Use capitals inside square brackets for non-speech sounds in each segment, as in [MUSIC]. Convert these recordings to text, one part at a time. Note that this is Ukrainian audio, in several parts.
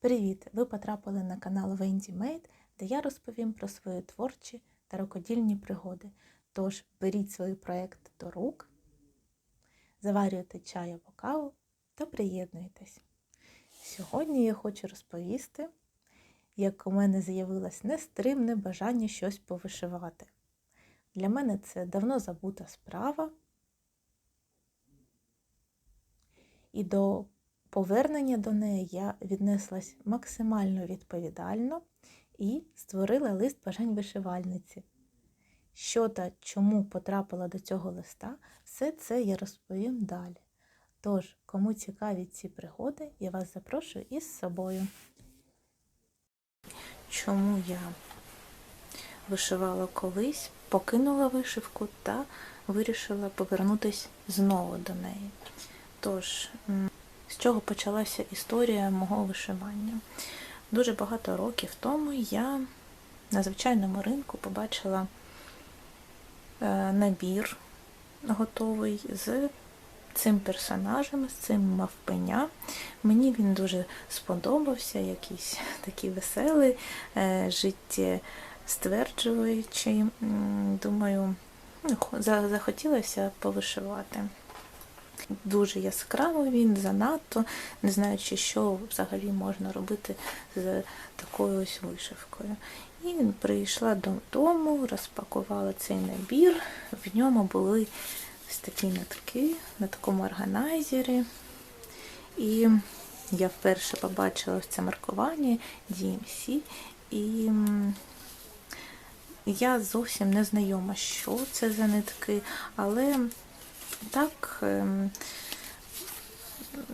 Привіт! Ви потрапили на канал Wendy Made, де я розповім про свої творчі та рукодільні пригоди. Тож беріть свої проекти до рук, заварюйте чай або каву та приєднуйтесь. Сьогодні я хочу розповісти, як у мене з'явилось нестримне бажання щось повишивати. Для мене це давно забута справа. І до повернення до неї я віднеслась максимально відповідально і створила лист бажань вишивальниці. Що та чому потрапила до цього листа, все це я розповім далі. Тож, кому цікаві ці пригоди, я вас запрошую із собою. Чому я вишивала колись, покинула вишивку та вирішила повернутися знову до неї. Тож, чого почалася історія мого вишивання? Дуже багато років тому я на звичайному ринку побачила е, набір готовий з цим персонажем, з цим мавпеня. Мені він дуже сподобався, якийсь такий веселий, е, життєстверджуючий. Думаю, ну, захотілося повишивати. Дуже яскраво він, занадто, не знаючи, що взагалі можна робити з такою ось вишивкою. І прийшла додому, розпакувала цей набір. В ньому були такі нитки на такому органайзері. І я вперше побачила це маркування DMC. І я зовсім не знайома, що це за нитки, але так ем,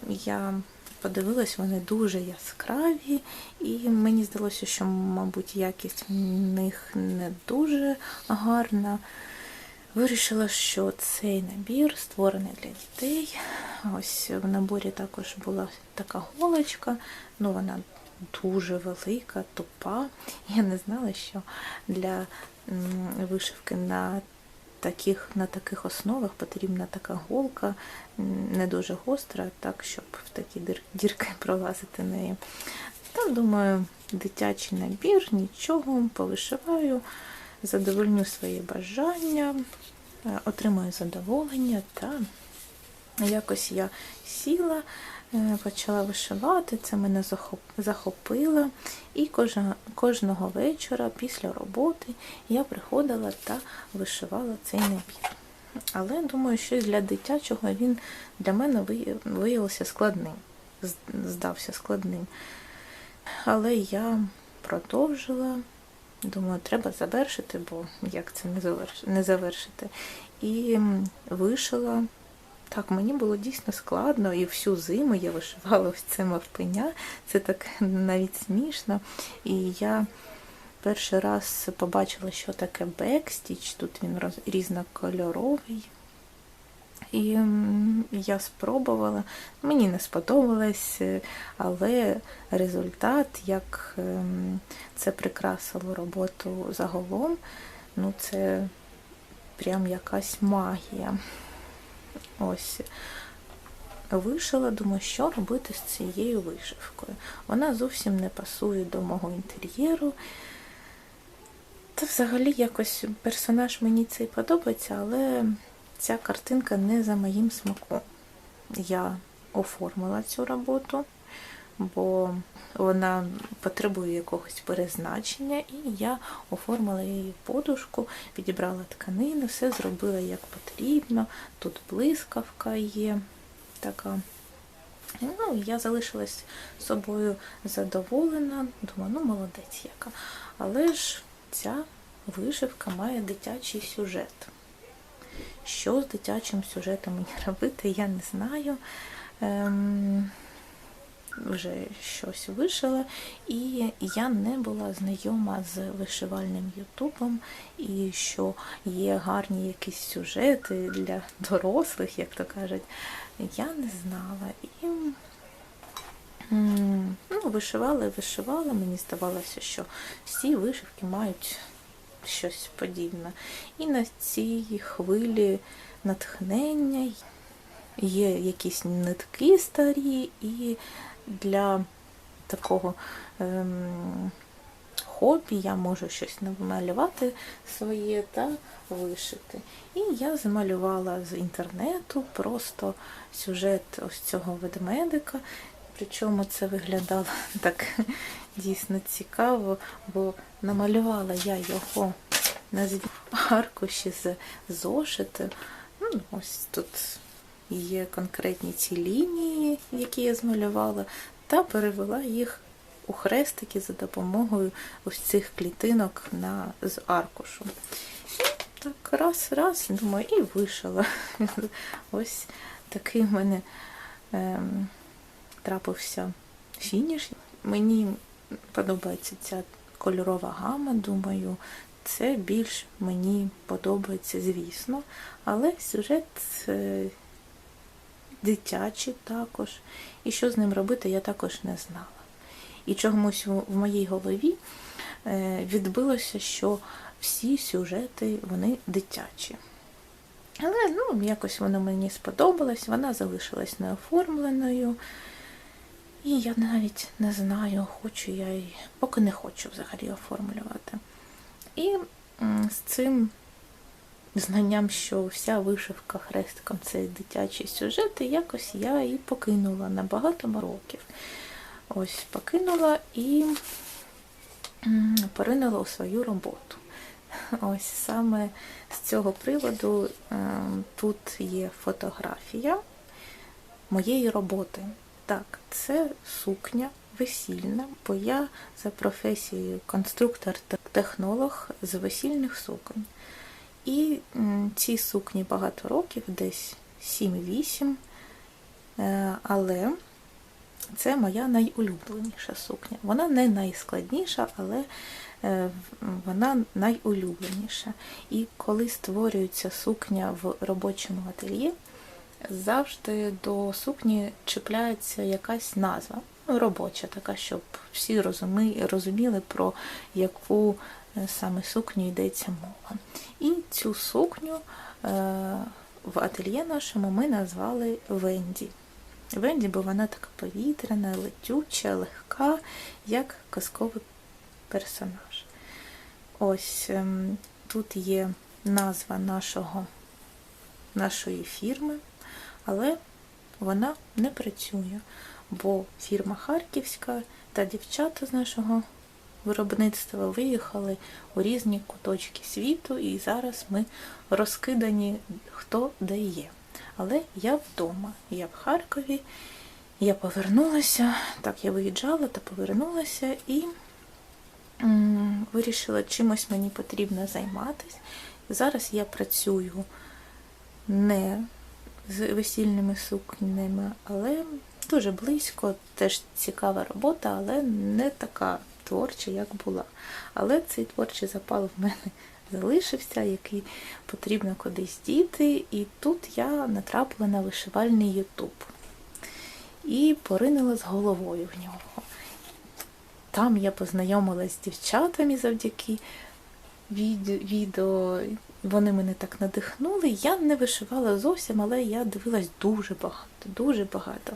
я подивилась, вони дуже яскраві, і мені здалося, що, мабуть, якість в них не дуже гарна. Вирішила, що цей набір створений для дітей. Ось в наборі також була така голочка, ну вона дуже велика, тупа. Я не знала, що для вишивки на таких, на таких основах потрібна така голка, не дуже гостра, так, щоб в такі дір, дірки [LAUGHS] пролазити нею. Та, думаю, дитячий набір, нічого, повишиваю, задовольню свої бажання, отримаю задоволення та якось я сіла. Е, почала вишивати, це мене захопило. І кожного вечора після роботи я приходила та вишивала цей набір. Але, думаю, щось для дитячого він для мене виявився складним, здався складним. Але я продовжила, думаю, треба завершити, бо як це не завершити. І вишила так, мені було дійсно складно, і всю зиму я вишивала ось це мавпеня. Це так навіть смішно. І я перший раз побачила, що таке бекстіч, тут він різнокольоровий. І я спробувала, мені не сподобалось, але результат, як ем, це прикрасило роботу загалом, ну це прям якась магія. Ось. Вишила, думаю, що робити з цією вишивкою. Вона зовсім не пасує до мого інтер'єру. Та взагалі якось персонаж мені цей подобається, але ця картинка не за моїм смаком. Я оформила цю роботу, бо вона потребує якогось перезначення, і я оформила її подушку, підібрала тканину, все зробила як потрібно. Тут блискавка є така. Ну, Я залишилась собою задоволена, думаю, ну молодець яка. Але ж ця вишивка має дитячий сюжет. Що з дитячим сюжетом мені [LAUGHS] робити, я не знаю. Ем вже щось вишила, і я не була знайома з вишивальним Ютубом, і що є гарні якісь сюжети для [LAUGHS] дорослих, як то кажуть, я не знала. І ну, вишивала і вишивала, мені здавалося, що всі вишивки мають щось подібне. І на цій хвилі натхнення є якісь нитки старі, і для такого ем, хобі, я можу щось намалювати своє та вишити. І я замалювала з інтернету просто сюжет ось цього ведмедика. Причому це виглядало [LAUGHS] так дійсно цікаво, бо намалювала я його на аркуші з зошиту. Ну, ось тут є конкретні ці лінії, які я змалювала, та перевела їх у хрестики за допомогою ось цих клітинок на, з аркушу. І так раз, раз, думаю, і вишила. [LAUGHS] Ось такий в мене ем, трапився фініш. Мені подобається ця кольорова гама, думаю, це більш мені подобається, звісно. Але сюжет дитячий також. І що з ним робити, я також не знала. І чомусь в в моїй голові е, відбилося, що всі сюжети вони дитячі. Але ну, якось воно мені сподобалось, вона залишилась неоформленою. І я навіть не знаю, хочу я її, поки не хочу взагалі оформлювати. І з цим знанням, що вся вишивка хрестиком це дитячі сюжети, якось я і покинула на багато років. Ось покинула і поринула у свою роботу. Ось саме з цього приводу е, тут є фотографія моєї роботи. Так, це сукня весільна, бо я за професією конструктор-технолог з весільних суконь. І м, ці сукні багато років, десь 7-8, е, але це моя найулюбленіша сукня. Вона не найскладніша, але е, вона найулюбленіша. І коли створюється сукня в робочому ательє, завжди до сукні чіпляється якась назва. Ну, робоча така, щоб всі розуміли, про яку саме сукню йдеться мова. І цю сукню е, в ательє нашому ми назвали Венді. Венді, бо вона така повітряна, летюча, легка, як казковий персонаж. Ось ем, тут є назва нашого, нашої фірми, але вона не працює, бо фірма Харківська та дівчата з нашого виробництва виїхали у різні куточки світу, і зараз ми розкидані хто де є. Але я вдома, я в Харкові, я повернулася, так я виїжджала та повернулася і м, вирішила, чимось мені потрібно займатися. Зараз я працюю не з весільними сукнями, але дуже близько, теж цікава робота, але не така творча, як була. Але цей творчий запал в мене [LAUGHS] залишився, який потрібно кудись діти. І тут я натрапила на вишивальний Ютуб і поринула з головою в нього. Там я познайомилася з дівчатами завдяки відео. Вони мене так надихнули. Я не вишивала зовсім, але я дивилась дуже багато, дуже багато.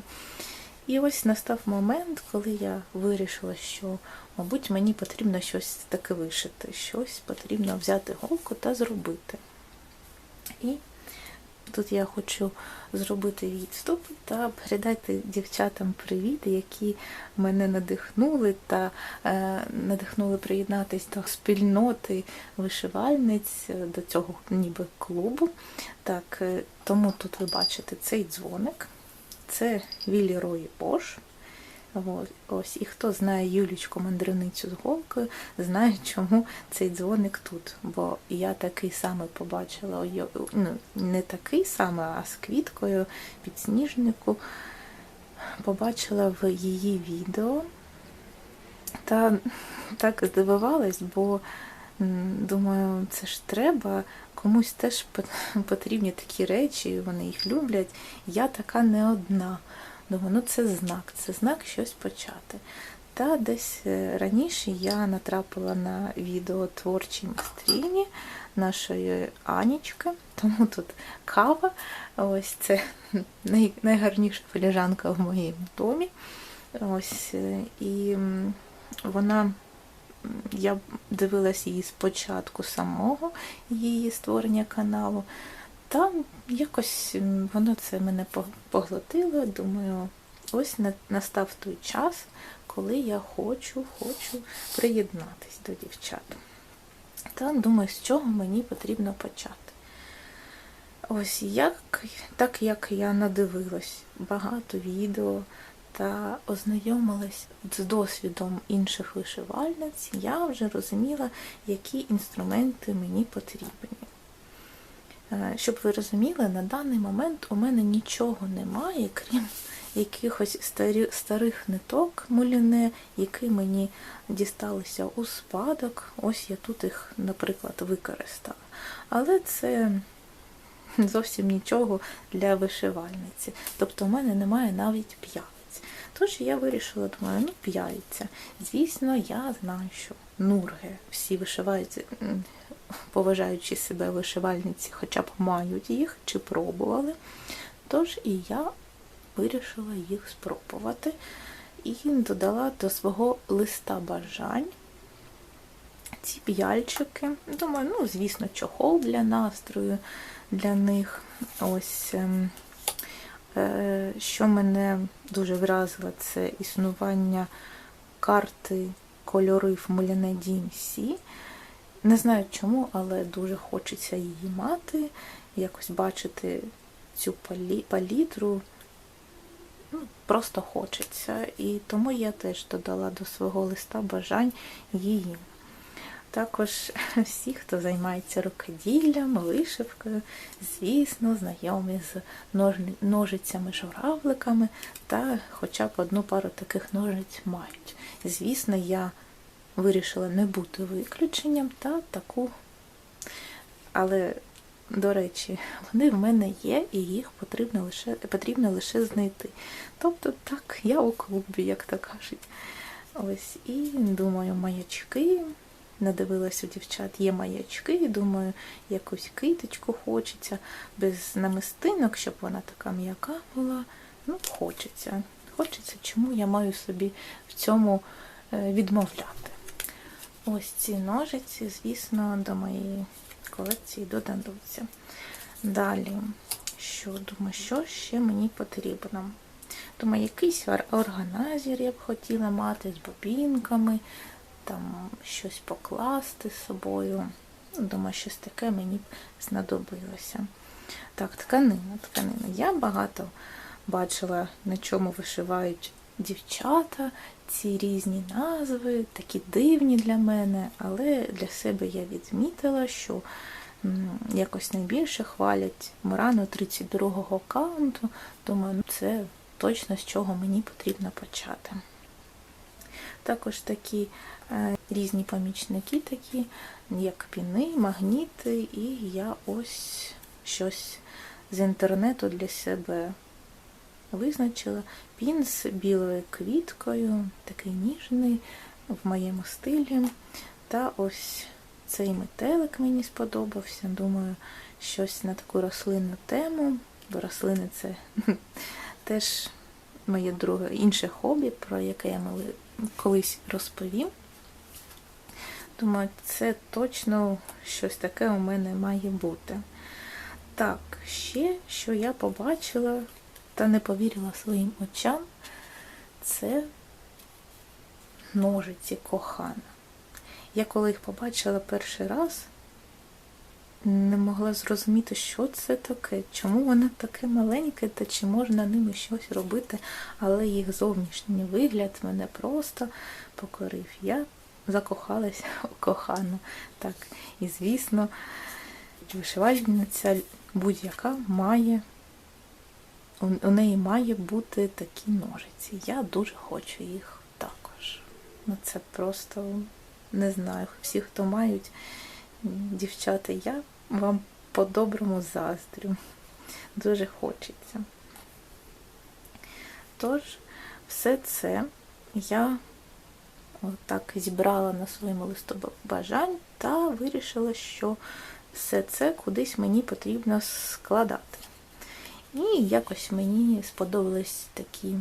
І ось настав момент, коли я вирішила, що, мабуть, мені потрібно щось таке вишити, щось потрібно взяти голку та зробити. І тут я хочу зробити відступ та передати дівчатам привіт, які мене надихнули та е, надихнули приєднатися до спільноти вишивальниць, до цього ніби клубу. Так, е, Тому тут ви бачите цей дзвоник. Це Вілі Рої Бош. Ось, І хто знає Юлічку мандрівницю з голкою, знає, чому цей дзвоник тут. Бо я такий самий побачила, ну, не такий самий, а з квіткою підсніжнику побачила в її відео. Та так здивувалась, бо думаю, це ж треба, комусь теж [LAUGHS] потрібні такі речі, вони їх люблять. Я така не одна. Думаю, ну це знак, це знак щось почати. Та десь е, раніше я натрапила на відео творчій майстрині нашої Анічки, [LAUGHS] тому тут кава. Ось це [LAUGHS] найгарніша філіжанка в моєму домі. Ось, е, і вона, я дивилась її спочатку самого її створення каналу, та якось воно це мене по- поглотило. Думаю, ось настав той час, коли я хочу, хочу приєднатись до дівчат. Та думаю, з чого мені потрібно почати. Ось як, так як я надивилась багато відео та ознайомилась з досвідом інших вишивальниць, я вже розуміла, які інструменти мені потрібні. Е, Щоб ви розуміли, на даний момент у мене нічого немає, крім якихось старі, старих ниток муліне, які мені дісталися у спадок. Ось я тут їх, наприклад, використала. Але це зовсім нічого для вишивальниці. Тобто у мене немає навіть п'ялиць. Тож я вирішила, думаю, ну п'яльця. Звісно, я знаю, що нурги всі вишиваються, поважаючи себе вишивальниці, хоча б мають їх чи пробували. Тож і я вирішила їх спробувати і додала до свого листа бажань ці п'яльчики. Думаю, ну, звісно, чохол для настрою для них. Ось ем, що мене дуже вразило, це існування карти кольорів Муляне DMC. Не знаю чому, але дуже хочеться її мати, якось бачити цю палітру. Ну, просто хочеться. І тому я теж додала до свого листа бажань її. Також [LAUGHS] всі, хто займається рукоділлям, вишивкою, звісно, знайомі з ножицями-журавликами та хоча б одну пару таких ножиць мають. Звісно, я вирішила не бути виключенням та таку. Але, до речі, вони в мене є, і їх потрібно лише, потрібно лише знайти. Тобто, так, я у клубі, як то кажуть. Ось, і думаю, маячки. Надивилась у дівчат, є маячки, і думаю, якусь киточку хочеться, без намистинок, щоб вона така м'яка була. Ну, хочеться. Хочеться, чому я маю собі в цьому е, відмовляти. Ось ці ножиці, звісно, до моєї колекції додадуться. Далі, що думаю, що ще мені потрібно? Думаю, якийсь ор- органайзер я б хотіла мати з бобінками, там щось покласти з собою. Думаю, щось таке мені б знадобилося. Так, тканина, тканина. Я багато бачила, на чому вишивають дівчата, ці різні назви, такі дивні для мене, але для себе я відмітила, що якось найбільше хвалять Мурану 32-го каунту. Думаю, ну це точно з чого мені потрібно почати. Також такі е, різні помічники, такі, як піни, магніти, і я ось щось з інтернету для себе визначила. Пін з білою квіткою, такий ніжний в моєму стилі. Та ось цей метелик мені сподобався. Думаю, щось на таку рослинну тему, бо рослини це [LAUGHS] теж моє друге інше хобі, про яке я колись розповім. Думаю, це точно щось таке у мене має бути. Так, ще, що я побачила та не повірила своїм очам, це ножиці кохана. Я коли їх побачила перший раз, не могла зрозуміти, що це таке, чому воно таке маленьке, та чи можна ними щось робити, але їх зовнішній вигляд мене просто покорив. Я закохалася [LAUGHS] кохану. Так, і звісно, вишивальниця будь-яка має, у неї має бути такі ножиці. Я дуже хочу їх також. Ну це просто не знаю. Всі, хто мають дівчата, я вам по-доброму заздрю. Дуже хочеться. Тож, все це я так зібрала на своєму листу бажань та вирішила, що все це кудись мені потрібно складати. І якось мені сподобались такі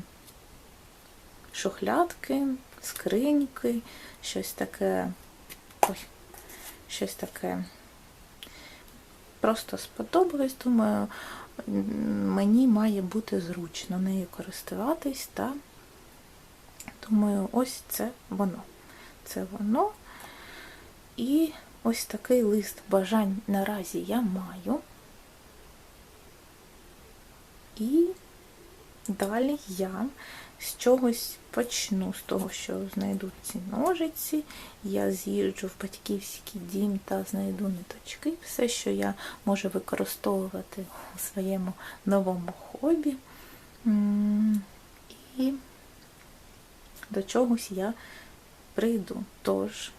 шухлядки, скриньки, щось таке. Ой, щось таке. Просто сподобалось, думаю, мені має бути зручно нею користуватись, та думаю, ось це воно. Це воно. І ось такий лист бажань наразі я маю. І далі я з чогось почну, з того, що знайду ці ножиці, я з'їжджу в батьківський дім та знайду ниточки, все, що я можу використовувати у своєму новому хобі. І до чогось я прийду. Тож,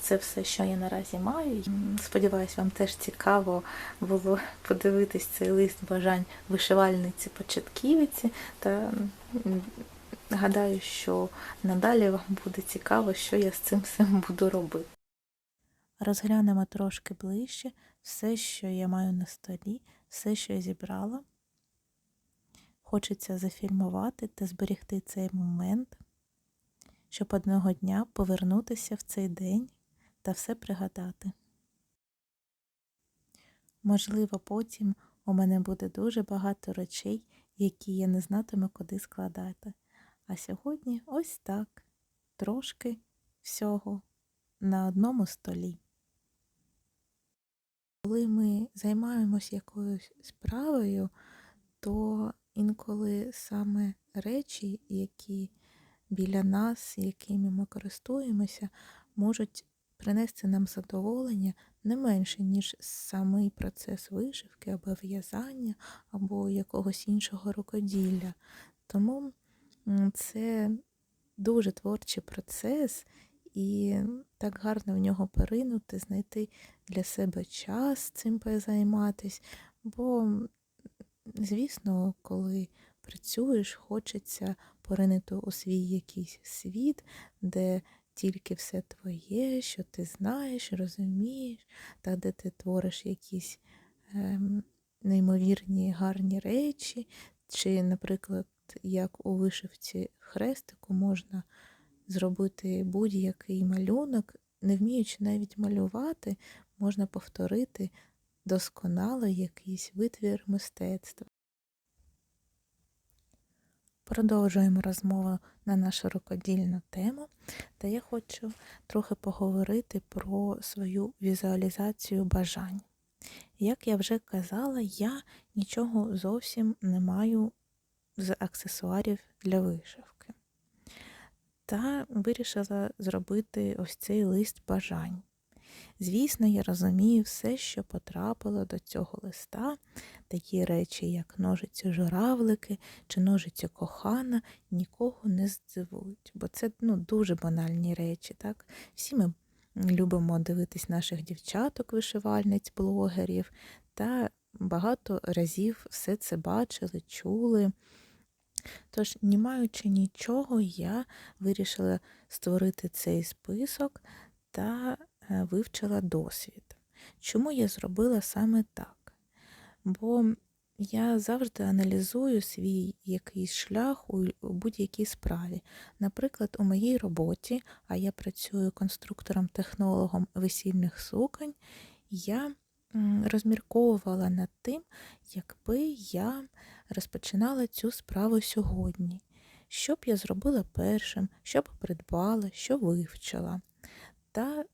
це все, що я наразі маю. Сподіваюсь, вам теж цікаво було подивитись цей лист бажань вишивальниці початківиці. Та гадаю, що надалі вам буде цікаво, що я з цим всім буду робити. Розглянемо трошки ближче все, що я маю на столі, все, що я зібрала. Хочеться зафільмувати та зберегти цей момент, щоб одного дня повернутися в цей день та все пригадати. Можливо, потім у мене буде дуже багато речей, які я не знатиму, куди складати. А сьогодні ось так, трошки всього на одному столі. Коли ми займаємось якоюсь справою, то інколи саме речі, які біля нас, якими ми користуємося, можуть принести нам задоволення не менше, ніж самий процес вишивки або в'язання, або якогось іншого рукоділля. Тому це дуже творчий процес, і так гарно в нього поринути, знайти для себе час цим позайматись. Бо, звісно, коли працюєш, хочеться поринути у свій якийсь світ, де тільки все твоє, що ти знаєш, розумієш, та де ти твориш якісь ем, неймовірні гарні речі, чи, наприклад, як у вишивці хрестику можна зробити будь-який малюнок, не вміючи навіть малювати, можна повторити досконало якийсь витвір мистецтва. Продовжуємо розмову на нашу рукодільну тему, та я хочу трохи поговорити про свою візуалізацію бажань. Як я вже казала, я нічого зовсім не маю з аксесуарів для вишивки. Та вирішила зробити ось цей лист бажань. Звісно, я розумію все, що потрапило до цього листа, такі речі, як ножиці журавлики чи ножиці кохана, нікого не здивують, бо це ну, дуже банальні речі. так? Всі ми любимо дивитись наших дівчаток, вишивальниць, блогерів, та багато разів все це бачили, чули. Тож, не маючи нічого, я вирішила створити цей список та вивчила досвід. Чому я зробила саме так? Бо я завжди аналізую свій якийсь шлях у будь-якій справі. Наприклад, у моїй роботі, а я працюю конструктором-технологом весільних суконь, я розмірковувала над тим, якби я розпочинала цю справу сьогодні. Що б я зробила першим, що б придбала, що вивчила. Та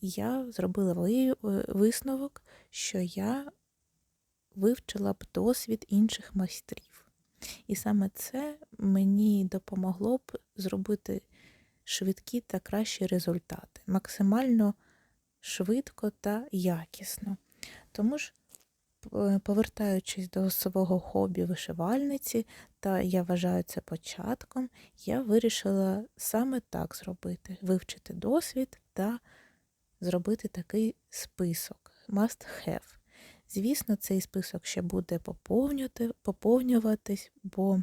я зробила висновок, що я вивчила б досвід інших майстрів. І саме це мені допомогло б зробити швидкі та кращі результати, максимально швидко та якісно. Тому ж, повертаючись до свого хобі вишивальниці, та я вважаю це початком, я вирішила саме так зробити: вивчити досвід та зробити такий список must have. Звісно, цей список ще буде поповнюватись, бо,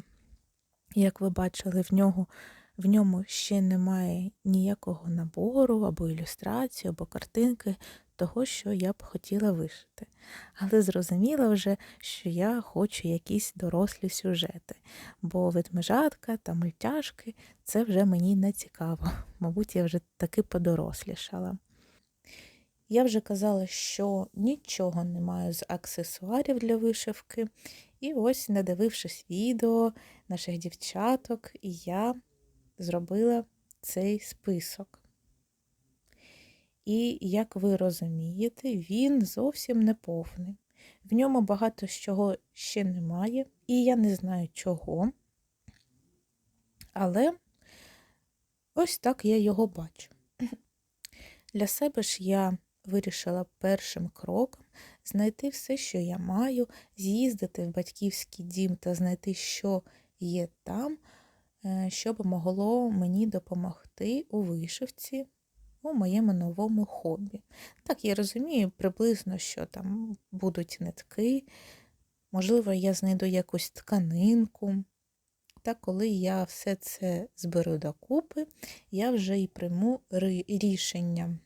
як ви бачили, в нього, в ньому ще немає ніякого набору або ілюстрації, або картинки. того, що я б хотіла вишити. Але зрозуміла вже, що я хочу якісь дорослі сюжети, бо ведмежатка та мультяшки це вже мені не цікаво. Мабуть, я вже таки подорослішала. Я вже казала, що нічого не маю з аксесуарів для вишивки. І ось, надивившись відео наших дівчаток, я зробила цей список. І, як ви розумієте, він зовсім не повний. В ньому багато чого ще немає, і я не знаю чого. Але ось так я його бачу. Для себе ж я вирішила першим кроком знайти все, що я маю, з'їздити в батьківський дім та знайти, що є там, е, щоб могло мені допомогти у вишивці у моєму новому хобі. Так, я розумію приблизно, що там будуть нитки, можливо, я знайду якусь тканинку. Та коли я все це зберу докупи, я вже і прийму рішення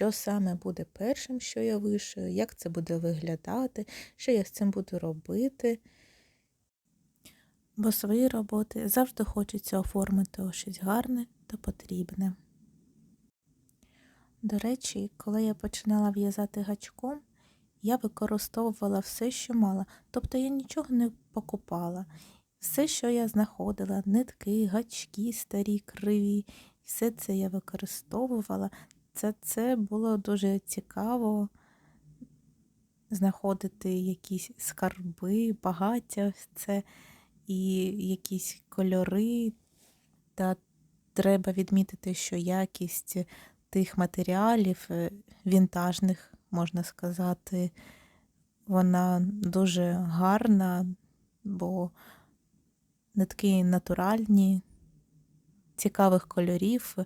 що саме буде першим, що я вишию, як це буде виглядати, що я з цим буду робити. Бо свої роботи завжди хочеться оформити у щось гарне та потрібне. До речі, коли я починала в'язати гачком, я використовувала все, що мала, тобто я нічого не покупала. Все, що я знаходила, нитки, гачки, старі, криві, все це я використовувала це, це було дуже цікаво знаходити якісь скарби, багаття це і якісь кольори. Та треба відмітити, що якість тих матеріалів, е, вінтажних, можна сказати, вона дуже гарна, бо нитки натуральні, цікавих кольорів.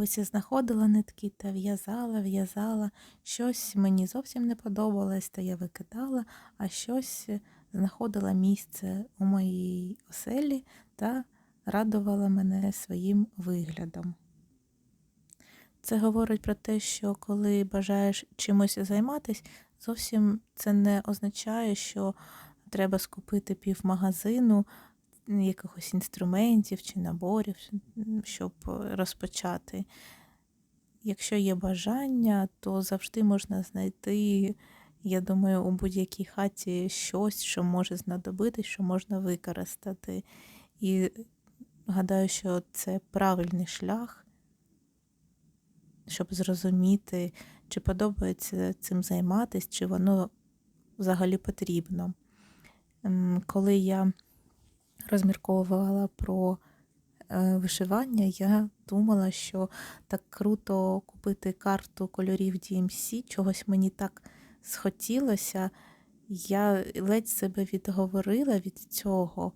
Ось я знаходила нитки та в'язала, в'язала. Щось мені зовсім не подобалось, та я викидала, а щось знаходила місце у моїй оселі та радувала мене своїм виглядом. Це говорить про те, що коли бажаєш чимось займатися, зовсім це не означає, що треба скупити півмагазину якихось інструментів чи наборів, щоб розпочати. Якщо є бажання, то завжди можна знайти, я думаю, у будь-якій хаті щось, що може знадобитись, що можна використати. І гадаю, що це правильний шлях, щоб зрозуміти, чи подобається цим займатися, чи воно взагалі потрібно. Коли я розмірковувала про е, вишивання, я думала, що так круто купити карту кольорів DMC, чогось мені так схотілося. Я ледь себе відговорила від цього,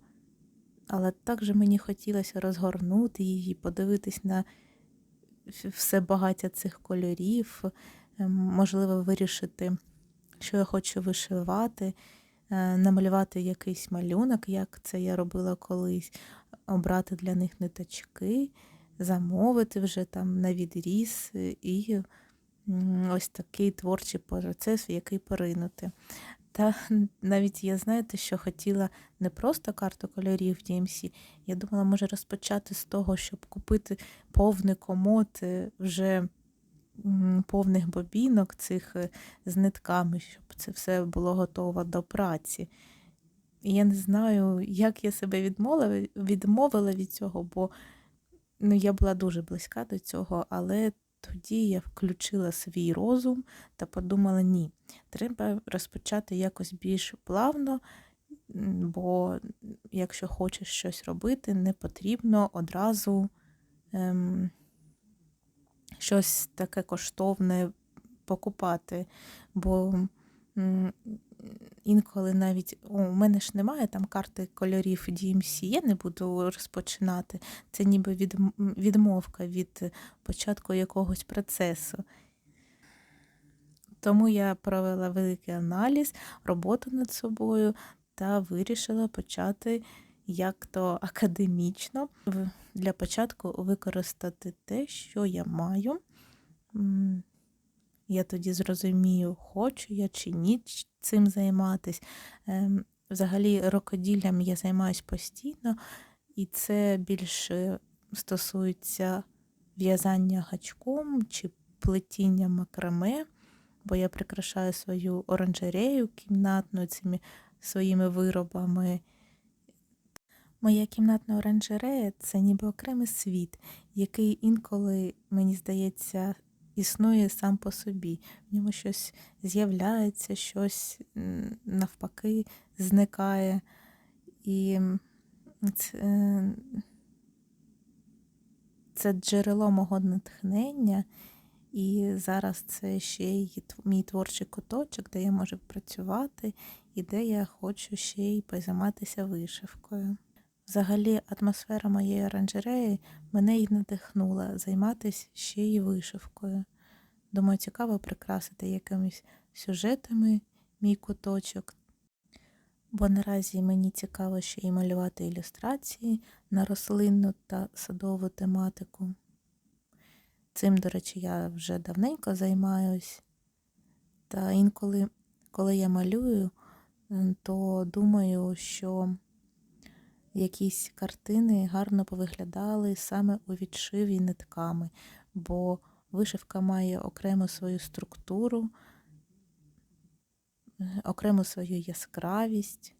але також мені хотілося розгорнути її, подивитись на все багаття цих кольорів, ем, можливо, вирішити, що я хочу вишивати. Е, намалювати якийсь малюнок, як це я робила колись, обрати для них ниточки, замовити вже там на відріз і ось такий творчий процес, в який поринути. Та навіть я знаєте, що хотіла не просто карту кольорів DMC, я думала, може розпочати з того, щоб купити повний комод е, вже повних бобінок цих е, з нитками, щоб це все було готово до праці. І я не знаю, як я себе відмовила відмовила від цього, бо ну, я була дуже близька до цього, але тоді я включила свій розум та подумала: ні, треба розпочати якось більш плавно, бо якщо хочеш щось робити, не потрібно одразу. Ем, щось таке коштовне покупати. Бо інколи навіть у мене ж немає там карти кольорів DMC, я не буду розпочинати. Це ніби відмовка від початку якогось процесу. Тому я провела великий аналіз, роботу над собою та вирішила почати як то академічно для початку використати те, що я маю, я тоді зрозумію, хочу я чи ні цим займатись. Ем, Взагалі, рукоділлям я займаюсь постійно, і це більше стосується в'язання гачком чи плетіння макраме, бо я прикрашаю свою оранжерею кімнатну цими своїми виробами. Моя кімнатна оранжерея це ніби окремий світ, який інколи, мені здається, існує сам по собі. В ньому щось з'являється, щось навпаки зникає. І це, це джерело мого натхнення. І зараз це ще й мій творчий куточок, де я можу працювати і де я хочу ще й позайматися вишивкою. Взагалі, атмосфера моєї оранжереї мене й надихнула займатися ще й вишивкою. Думаю, цікаво прикрасити якимись сюжетами мій куточок. Бо наразі мені цікаво ще й малювати ілюстрації на рослинну та садову тематику. Цим, до речі, я вже давненько займаюсь. Та інколи, коли я малюю, то думаю, що якісь картини гарно повиглядали саме у відшиві нитками, бо вишивка має окрему свою структуру, окрему свою яскравість.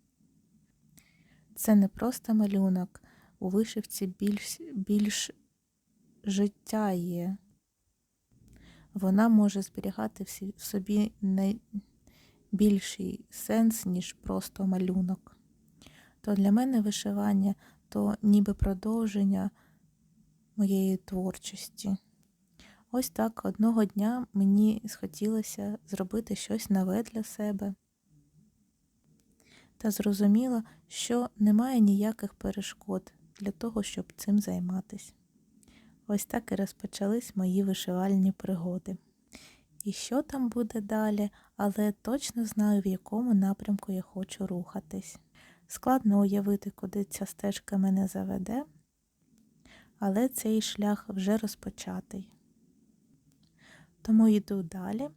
Це не просто малюнок, у вишивці більш, більш життя є. Вона може зберігати в собі найбільший сенс, ніж просто малюнок. То для мене вишивання то ніби продовження моєї творчості. Ось так одного дня мені схотілося зробити щось нове для себе. Та зрозуміла, що немає ніяких перешкод для того, щоб цим займатися. Ось так і розпочались мої вишивальні пригоди. І що там буде далі, але точно знаю, в якому напрямку я хочу рухатись. Складно уявити, куди ця стежка мене заведе, але цей шлях вже розпочатий. Тому йду далі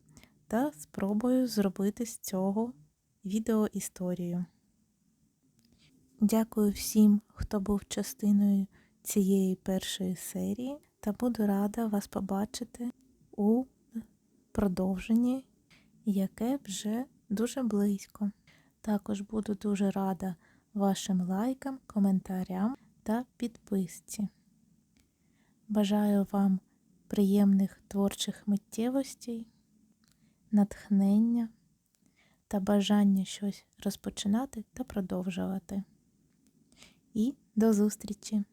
та спробую зробити з цього відео історію. Дякую всім, хто був частиною цієї першої серії, та буду рада вас побачити у продовженні, яке вже дуже близько. Також буду дуже рада вашим лайкам, коментарям та підписці. Бажаю вам приємних творчих миттєвостей, натхнення та бажання щось розпочинати та продовжувати. І до зустрічі!